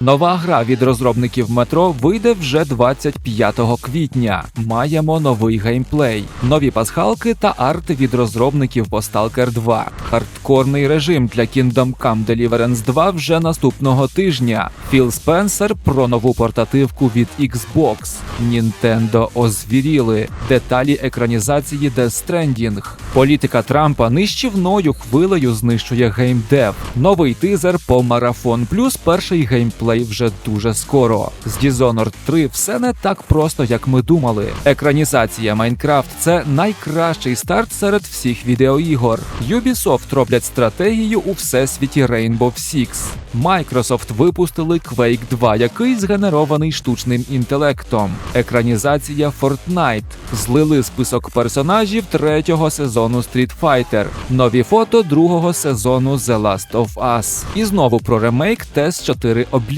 Нова гра від розробників метро вийде вже 25 квітня. Маємо новий геймплей, нові пасхалки та арт від розробників по Stalker 2. Хардкорний режим для Kingdom Come Deliverance 2 вже наступного тижня. Філ Спенсер про нову портативку від Xbox. Nintendo озвіріли. Деталі екранізації Death Stranding. Політика Трампа нищівною хвилею знищує геймдев. Новий тизер по Марафон Плюс перший геймплей вже дуже скоро. З Dishonored 3 все не так просто, як ми думали. Екранізація Майнкрафт це найкращий старт серед всіх відеоігор. Ubisoft роблять стратегію у всесвіті Rainbow Six. Microsoft випустили Quake 2, який згенерований штучним інтелектом. Екранізація Fortnite. Злили список персонажів третього сезону Street Fighter. Нові фото другого сезону The Last of Us. І знову про ремейк TES 4 Oblivion.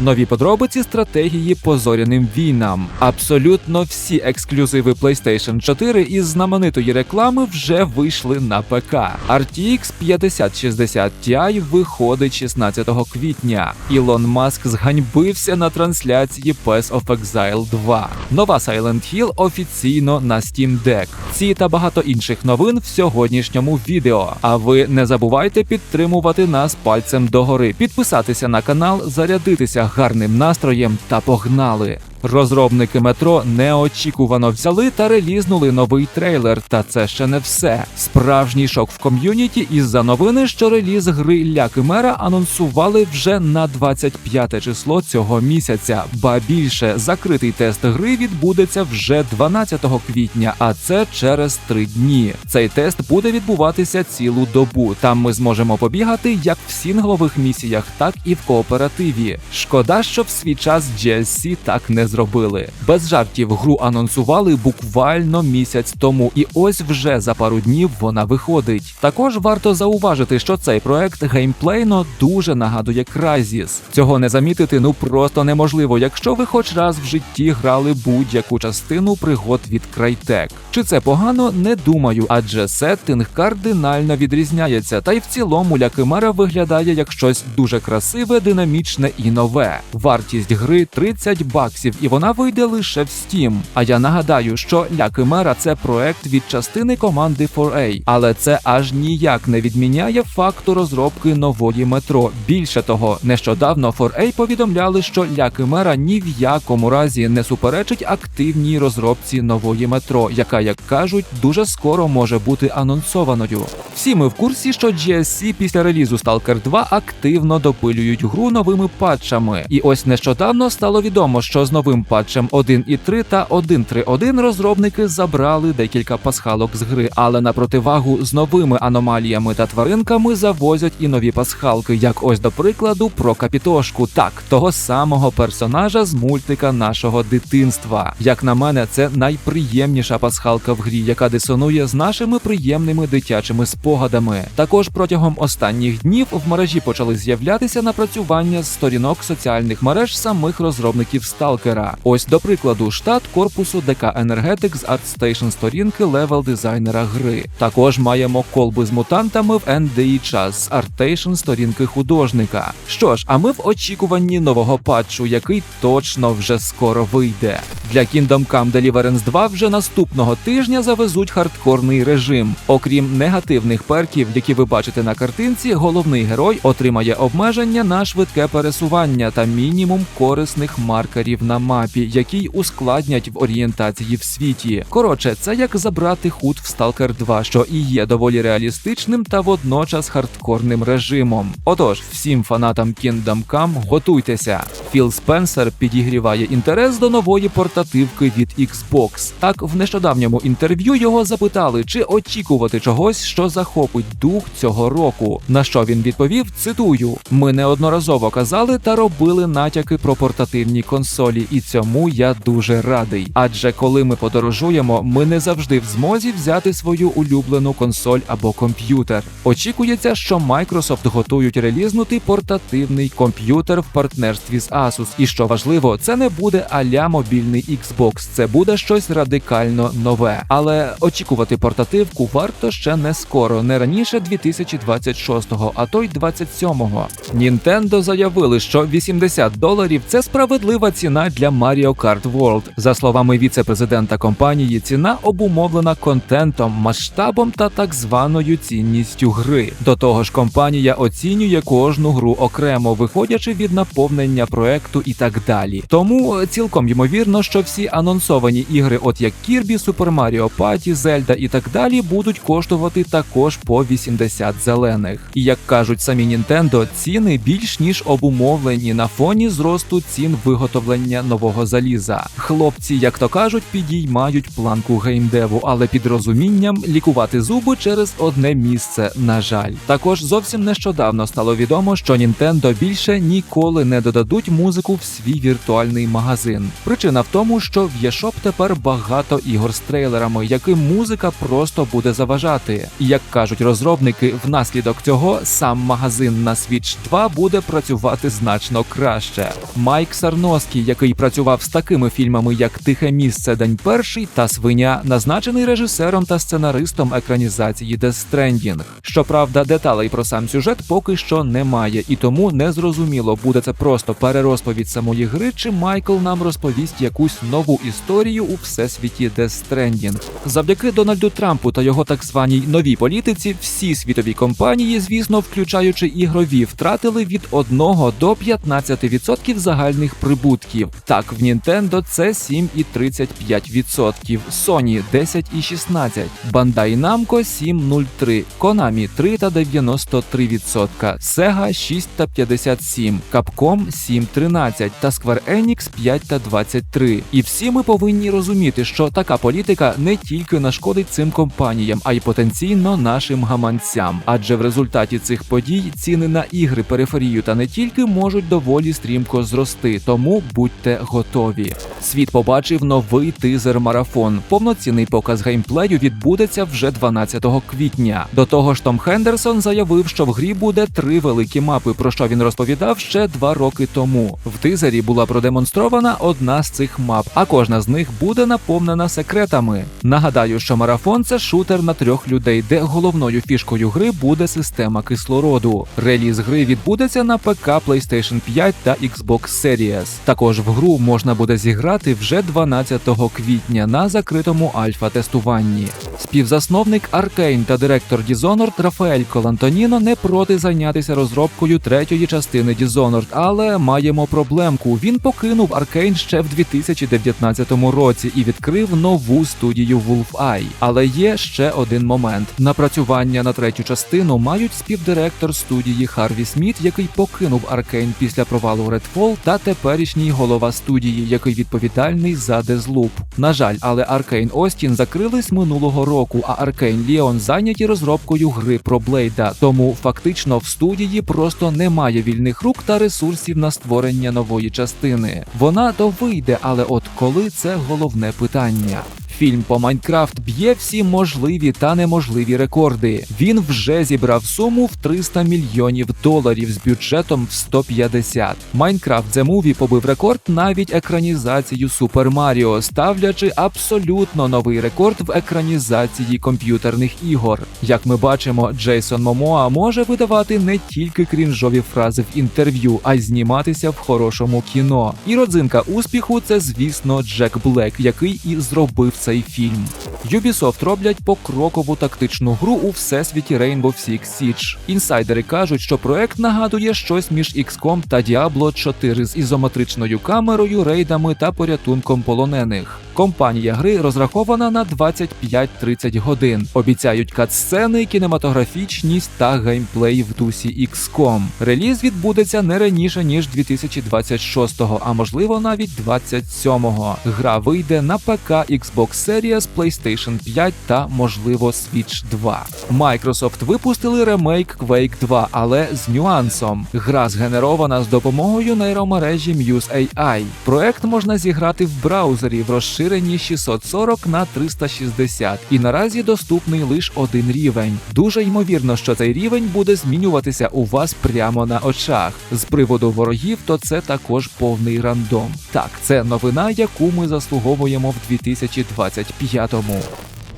Нові подробиці стратегії по зоряним війнам. Абсолютно всі ексклюзиви PlayStation 4 із знаменитої реклами вже вийшли на ПК. RTX 5060 Ti виходить 16 квітня. Ілон Маск зганьбився на трансляції Pass of Exile 2. Нова Silent Hill офіційно на Steam Deck. Ці та багато інших новин в сьогоднішньому відео. А ви не забувайте підтримувати нас пальцем догори, підписатися на канал, зарядитися гарним настроєм та погнали. Розробники метро неочікувано взяли та релізнули новий трейлер. Та це ще не все. Справжній шок в ком'юніті із-за новини, що реліз гри Ля Кимера анонсували вже на 25 число цього місяця. Ба більше закритий тест гри відбудеться вже 12 квітня, а це через три дні. Цей тест буде відбуватися цілу добу. Там ми зможемо побігати як в сінглових місіях, так і в кооперативі. Шкода, що в свій час GSC так не зробили. Без жартів гру анонсували буквально місяць тому, і ось вже за пару днів вона виходить. Також варто зауважити, що цей проект геймплейно дуже нагадує Crysis. Цього не замітити ну просто неможливо, якщо ви хоч раз в житті грали будь-яку частину пригод від Crytek. Чи це погано? Не думаю, адже сеттинг кардинально відрізняється, та й в цілому Лякимера виглядає як щось дуже красиве, динамічне і нове. Вартість гри 30 баксів, і вона вийде лише в Steam. А я нагадаю, що Ля Кимера це проект від частини команди 4A, але це аж ніяк не відміняє факту розробки нової метро. Більше того, нещодавно 4A повідомляли, що Ля Кимера ні в якому разі не суперечить активній розробці нової метро, яка, як кажуть, дуже скоро може бути анонсованою. Всі ми в курсі, що GSC після релізу Stalker 2 активно допилюють гру новими патчами. І ось нещодавно стало відомо, що з новим патчем 1.3 та 1.3.1 розробники забрали декілька пасхалок з гри, але на противагу з новими аномаліями та тваринками завозять і нові пасхалки, як ось до прикладу про капітошку, так того самого персонажа з мультика нашого дитинства. Як на мене, це найприємніша пасхалка в грі, яка дисонує з нашими приємними дитячими спогадами. Також протягом останніх днів в мережі почали з'являтися напрацювання з сторінок соціальних мереж самих розробників Сталкера. Ось до прикладу, штат корпусу ДК Енергетик з ArtStation сторінки левел дизайнера гри. Також маємо колби з мутантами в NDI час з ArtStation сторінки художника. Що ж, а ми в очікуванні нового патчу, який точно вже скоро вийде. Для Kingdom Come Deliverance 2 вже наступного тижня завезуть хардкорний режим. Окрім негативних перків, які ви бачите на картинці, головний герой отримає обмеження на швидке пересування та мінімум корисних маркерів на мапі, які й ускладнять в орієнтації в світі. Коротше, це як забрати худ в Stalker 2, що і є доволі реалістичним та водночас хардкорним режимом. Отож, всім фанатам Kingdom Come готуйтеся. Філ Спенсер підігріває інтерес до нової портативки від Xbox. Так, в нещодавньому інтерв'ю його запитали, чи очікувати чогось, що захопить дух цього року. На що він відповів: цитую: ми неодноразово казали та робили натяки про портативні консолі, і цьому я дуже радий. Адже коли ми подорожуємо, ми не завжди в змозі взяти свою улюблену консоль або комп'ютер. Очікується, що Microsoft готують релізнути портативний комп'ютер в партнерстві з Asus. І що важливо, це не буде аля мобільний Xbox це буде щось радикально нове. Але очікувати портативку варто ще не скоро, не раніше 2026-го, а то й 27-го. Nintendo заявили, що 80 доларів це справедлива ціна для Mario Kart World. За словами віце-президента компанії, ціна обумовлена контентом, масштабом та так званою цінністю гри. До того ж, компанія оцінює кожну гру окремо, виходячи від наповнення проекту і так далі. Тому е, цілком ймовірно, що всі анонсовані ігри, от як Kirby, Super Mario Party, Zelda і так далі, будуть коштувати також по 80 зелених. І як кажуть самі Nintendo, ціни більш ніж обумовлені на фоні зросту цін виготовлення нового заліза. Хлопці, як то кажуть, підіймають планку геймдеву, але під розумінням лікувати зуби через одне місце. На жаль, також зовсім нещодавно стало відомо, що Nintendo більше ніколи не додадуть музику в свій віртуальний магазин. Причина в тому, що в eShop тепер багато ігор з трейлерами, яким музика просто буде заважати. І як кажуть розробники, внаслідок цього сам магазин на Switch 2 буде працювати значно краще. Майк Сарноський, який працював з такими фільмами, як Тихе місце День перший та Свиня, назначений режисером та сценаристом екранізації Stranding. Щоправда, деталей про сам сюжет поки що немає, і тому не зрозуміло, буде це просто перерозповідь самої гри, чи Майкл нам розповість якусь нову історію у всесвіті Stranding. Завдяки Дональду Трампу та його так званій новій політиці, всі світові компанії, звісно, включаючи ігрові, втратили від 1 до 15% загальних прибутків. Так, в Nintendo це 7,35%, Sony 10,16%, Bandai Namco 7,03%, Konami 3,93%, Sega 6,57%, Capcom 7,13% та Square Enix 5,23%. І всі ми повинні розуміти, що така політика не тільки нашкодить цим компаніям, а й потенційно нашим гаманцям. Адже в результаті цих подій ціни на ігри, периферію та не тільки можуть доволі стрімко зрости, тому будьте готові. Світ побачив новий тизер марафон. Повноцінний показ геймплею відбудеться вже 12 квітня. До того ж, Том Хендерсон заявив, що в грі буде три великі мапи, про що він розповідав ще два роки тому. В тизері була продемонстрована одна з цих мап, а кожна з них буде наповнена секретами. Нагадаю, що марафон це шутер на трьох людей, де головною фішкою гри буде система кислороду. Реліз гри відбудеться на ПК, PlayStation 5 та Xbox Series. Також в гру можна буде зіграти вже 12 квітня на закритому альфа-тестуванні. Співзасновник Arkane та директор Dishonored Рафаель Колантоніно не проти зайнятися розробкою третьої частини Dishonored, але маємо проблемку. Він покинув Arkane ще в 2019 році і відкрив нову студію Wolfeye. Але є ще один момент: напрацювання на третю частину мають співдиректор студії Харві Сміт, який покинув Arkane після провалу Redfall, та теперішній голова студії, який відповідальний за Deathloop. На жаль, але Arkane Остін закрились минулого року, а Arkane Leon зайняті розробкою гри про Блейда. Тому фактично в студії просто немає вільних рук та ресурсів на створення нової частини. Вона то вийде, але от коли це головне питання. Фільм по Майнкрафт б'є всі можливі та неможливі рекорди. Він вже зібрав суму в 300 мільйонів доларів з бюджетом в 150. Майнкрафт The Movie побив рекорд навіть екранізацію Супер Маріо, ставлячи абсолютно новий рекорд в екранізації комп'ютерних ігор. Як ми бачимо, Джейсон Момоа може видавати не тільки крінжові фрази в інтерв'ю, а й зніматися в хорошому кіно. І родзинка успіху це, звісно, Джек Блек, який і зробив цей фільм. Ubisoft роблять покрокову тактичну гру у всесвіті Rainbow Six Siege. Інсайдери кажуть, що проект нагадує щось між XCOM та Diablo 4 з ізометричною камерою, рейдами та порятунком полонених. Компанія гри розрахована на 25-30 годин. Обіцяють катсцени, кінематографічність та геймплей в дусі XCOM. Реліз відбудеться не раніше ніж 2026-го, а можливо навіть 27-го. Гра вийде на ПК, Xbox Series, PlayStation 5 та можливо Switch 2. Microsoft випустили ремейк Quake 2, але з нюансом. Гра згенерована з допомогою нейромережі Muse AI. Проект можна зіграти в браузері в розширенні розширенні 640 на 360 і наразі доступний лише один рівень. Дуже ймовірно, що цей рівень буде змінюватися у вас прямо на очах. З приводу ворогів, то це також повний рандом. Так, це новина, яку ми заслуговуємо в 2025-му.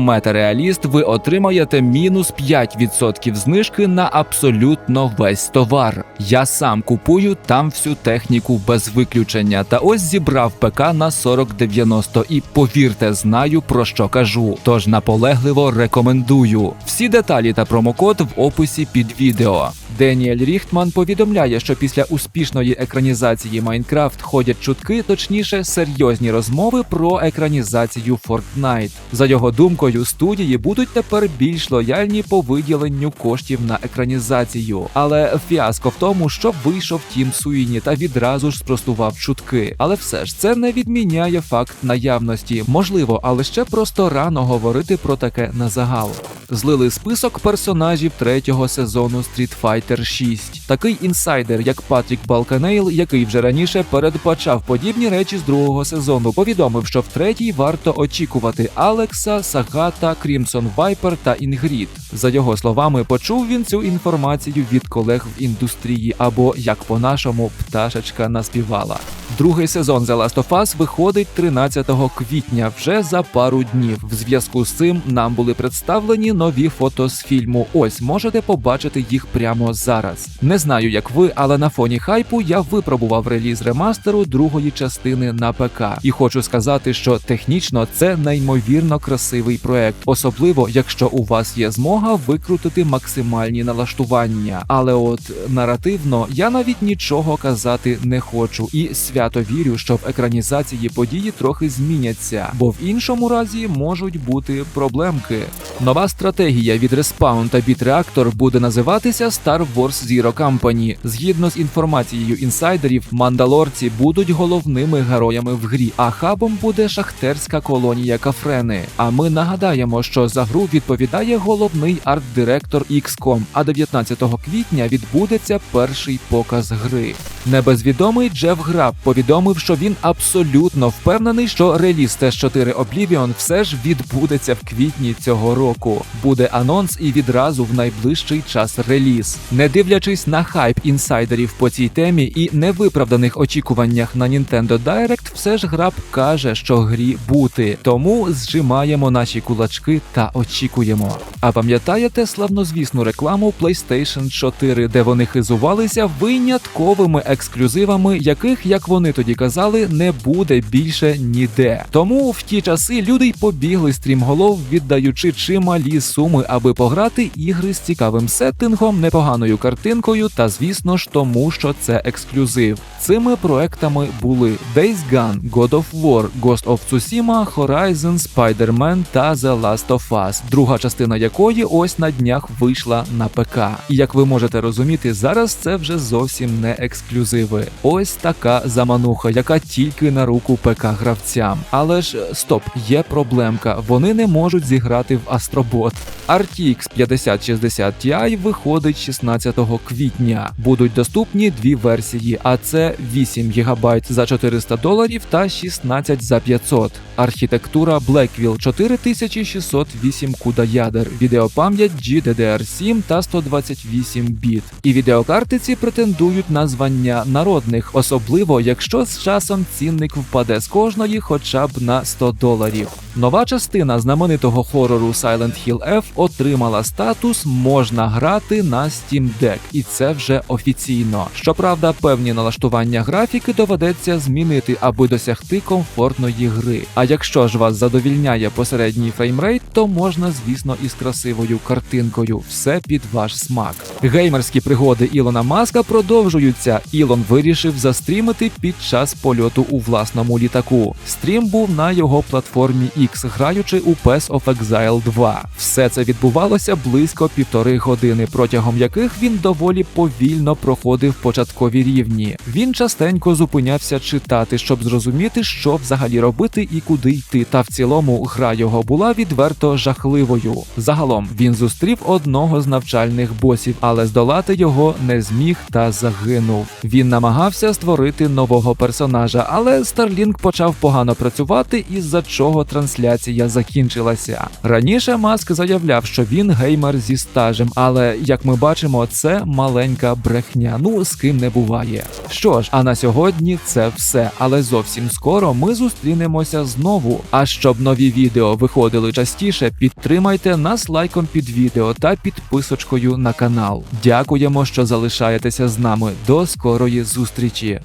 Метареаліст, ви отримаєте мінус 5% знижки на абсолютно весь товар. Я сам купую там всю техніку без виключення. Та ось зібрав ПК на 4090 і повірте, знаю про що кажу. Тож наполегливо рекомендую. Всі деталі та промокод в описі під відео. Деніель Ріхтман повідомляє, що після успішної екранізації Майнкрафт ходять чутки, точніше, серйозні розмови про екранізацію Fortnite. За його думкою, студії будуть тепер більш лояльні по виділенню коштів на екранізацію. Але фіаско в тому, що вийшов Тім Суїні та відразу ж спростував чутки. Але все ж це не відміняє факт наявності. Можливо, але ще просто рано говорити про таке на загал. Злили список персонажів третього сезону Street Fighter 6. Такий інсайдер, як Патрік Балканейл, який вже раніше передбачав подібні речі з другого сезону, повідомив, що в третій варто очікувати Алекса, Сагата, Крімсон Вайпер та Інгрід. За його словами, почув він цю інформацію від колег в індустрії, або як по-нашому пташечка наспівала. Другий сезон The Last of Us виходить 13 квітня, вже за пару днів. В зв'язку з цим нам були представлені нові фото з фільму. Ось можете побачити їх прямо зараз. Не знаю, як ви, але на фоні хайпу я випробував реліз ремастеру другої частини на ПК. І хочу сказати, що технічно це неймовірно красивий проект, особливо якщо у вас є змога викрутити максимальні налаштування. Але от наративно я навіть нічого казати не хочу і свято вірю, що в екранізації події трохи зміняться, бо в іншому разі можуть бути проблемки. Нова стратегія від Respawn та BitReactor буде називатися Star Wars Zero Company. Згідно з інформацією інсайдерів, мандалорці будуть головними героями в грі, а хабом буде шахтерська колонія Кафрени. А ми нагадаємо, що за гру відповідає головний арт-директор XCOM, а 19 квітня відбудеться перший показ гри. Небезвідомий Джеф Граб повідомив, що він абсолютно впевнений, що реліз Т4 Oblivion все ж відбудеться в квітні цього року. Буде анонс і відразу в найближчий час реліз. Не дивлячись на хайп інсайдерів по цій темі і невиправданих очікуваннях на Nintendo Direct, все ж Граб каже, що грі бути. Тому зжимаємо наші кулачки та очікуємо. А пам'ятаєте славнозвісну рекламу PlayStation 4, де вони хизувалися винятковими ексклюзивами, яких, як вони тоді казали, не буде більше ніде. Тому в ті часи люди й побігли стрімголов, віддаючи чималі суми, аби пограти ігри з цікавим сеттингом, непоганою картинкою та, звісно ж, тому, що це ексклюзив. Цими проектами були Days Gone, God of War, Ghost of Tsushima, Horizon, Spider-Man та The Last of Us, друга частина якої ось на днях вийшла на ПК. І як ви можете розуміти, зараз це вже зовсім не ексклюзиви. Ось така замануха, яка тільки на руку ПК гравцям. Але ж стоп, є проблемка. Вони не можуть зіграти в Астробот. RTX 5060 Ti виходить 14 квітня. Будуть доступні дві версії, а це 8 ГБ за 400 доларів та 16 за 500. Архітектура Blackwell 4608 CUDA ядер, відеопам'ять GDDR7 та 128 біт. І відеокарти ці претендують на звання народних, особливо якщо з часом цінник впаде з кожної хоча б на 100 доларів. Нова частина знаменитого хорору Silent Hill F отримала статус можна грати на Steam Deck, і це вже офіційно. Щоправда, певні налаштування графіки доведеться змінити, аби досягти комфортної гри. А якщо ж вас задовільняє посередній фреймрейт, то можна, звісно, із красивою картинкою. Все під ваш смак. Геймерські пригоди Ілона Маска продовжуються. Ілон вирішив застрімити під час польоту у власному літаку. Стрім був на його платформі X, граючи у Pass of Exile 2. Все це відбувалося близько півтори години, протягом яких він доволі повільно проходив початкові рівні. Він частенько зупинявся читати, щоб зрозуміти, що взагалі робити і куди йти. Та в цілому гра його була відверто жахливою. Загалом він зустрів одного з навчальних босів, але здолати його не зміг та загинув. Він намагався створити нового персонажа, але Starlink почав погано працювати, із-за чого трансляція закінчилася. Раніше Маск заявляв, що він геймер зі стажем, але як ми бачимо, це маленька брехня. Ну з ким не буває. Що ж, а на сьогодні це все. Але зовсім скоро ми зустрінемося знову. А щоб нові відео виходили частіше, підтримайте нас лайком під відео та підписочкою на канал. Дякуємо, що залишаєтеся з нами. До скорої зустрічі.